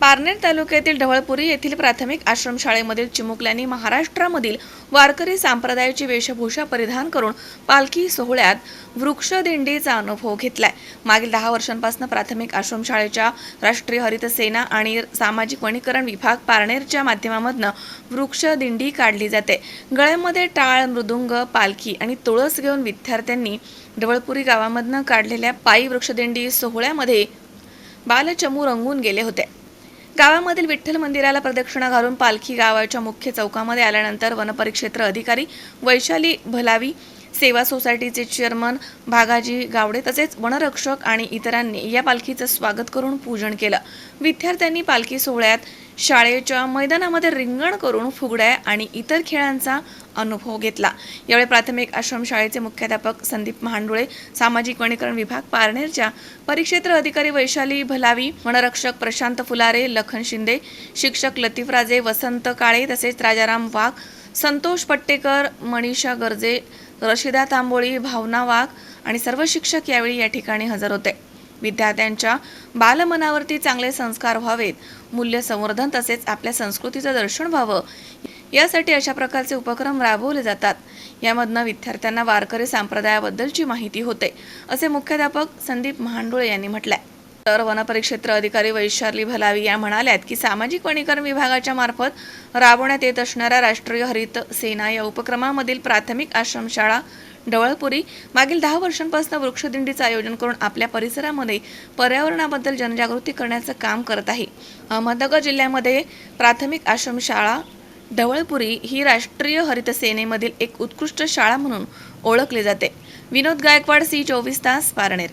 पारनेर तालुक्यातील ढवळपुरी येथील प्राथमिक आश्रमशाळेमधील चिमुकल्यांनी महाराष्ट्रामधील वारकरी संप्रदायाची वेशभूषा परिधान करून पालखी सोहळ्यात वृक्षदिंडीचा अनुभव घेतलाय. मागील दहा वर्षांपासून प्राथमिक आश्रमशाळेच्या राष्ट्रीय हरित सेना आणि सामाजिक वनीकरण विभाग पारनेरच्या माध्यमामधनं वृक्षदिंडी काढली जाते. गळ्यामध्ये टाळ मृदुंग पालखी आणि तुळस घेऊन विद्यार्थ्यांनी ढवळपुरी गावामधनं काढलेल्या पायी वृक्षदिंडी सोहळ्यामध्ये बालचमू रंगून गेले होते. गावामधील विठ्ठल मंदिराला प्रदक्षिणा घालून पालखी गावाच्या मुख्य चौकामध्ये आल्यानंतर वनपरिक्षेत्र अधिकारी वैशाली भलावी सेवा सोसायटीचे चेअरमन भागाजी गावडे तसेच वनरक्षक आणि इतरांनी या पालखीचं स्वागत करून पूजन केलं. विद्यार्थ्यांनी पालखी सोहळ्यात शाळेच्या मैदानामध्ये रिंगण करून फुगड्या आणि इतर खेळांचा अनुभव घेतला. यावेळी प्राथमिक आश्रमशाळेचे मुख्याध्यापक संदीप महांडुळे सामाजिक वनीकरण विभाग पारनेरच्या परिक्षेत्र अधिकारी वैशाली भलावी वनरक्षक प्रशांत फुलारे लखन शिंदे शिक्षक लतीफ राजे वसंत काळे तसेच राजाराम वाघ संतोष पट्टेकर मनीषा गर्जे रशिदा तांबोळी भावना वाघ आणि सर्व शिक्षक यावेळी या ठिकाणी हजर होते. विद्यार्थ्यांच्या बालमनावरती चांगले संस्कार व्हावेत मूल्य संवर्धन तसेच आपल्या संस्कृतीचं दर्शन व्हावं. यासाठी अशा प्रकारचे उपक्रम राबवले जातात. यामधनं विद्यार्थ्यांना वारकरी संप्रदायाबद्दलची माहिती होते असे मुख्याध्यापक संदीप महांडुळे यांनी म्हटलंय. तर वनपरिक्षेत्र अधिकारी वैशाली भलावी या म्हणाल्यात की सामाजिक वनीकरण विभागाच्या मार्फत राबवण्यात येत असणाऱ्या राष्ट्रीय हरित सेना या उपक्रमामधील प्राथमिक आश्रमशाळा डवळपुरी मागील दहा वर्षांपासून वृक्षदिंडीचं आयोजन करून आपल्या परिसरामध्ये पर्यावरणाबद्दल जनजागृती करण्याचं काम करत आहे. अहमदनगर जिल्ह्यामध्ये प्राथमिक आश्रमशाळा ढवळपुरी ही राष्ट्रीय हरित सेनेमधील एक उत्कृष्ट शाळा म्हणून ओळखली जाते. विनोद गायकवाड सी चोवीस तास पारनेर.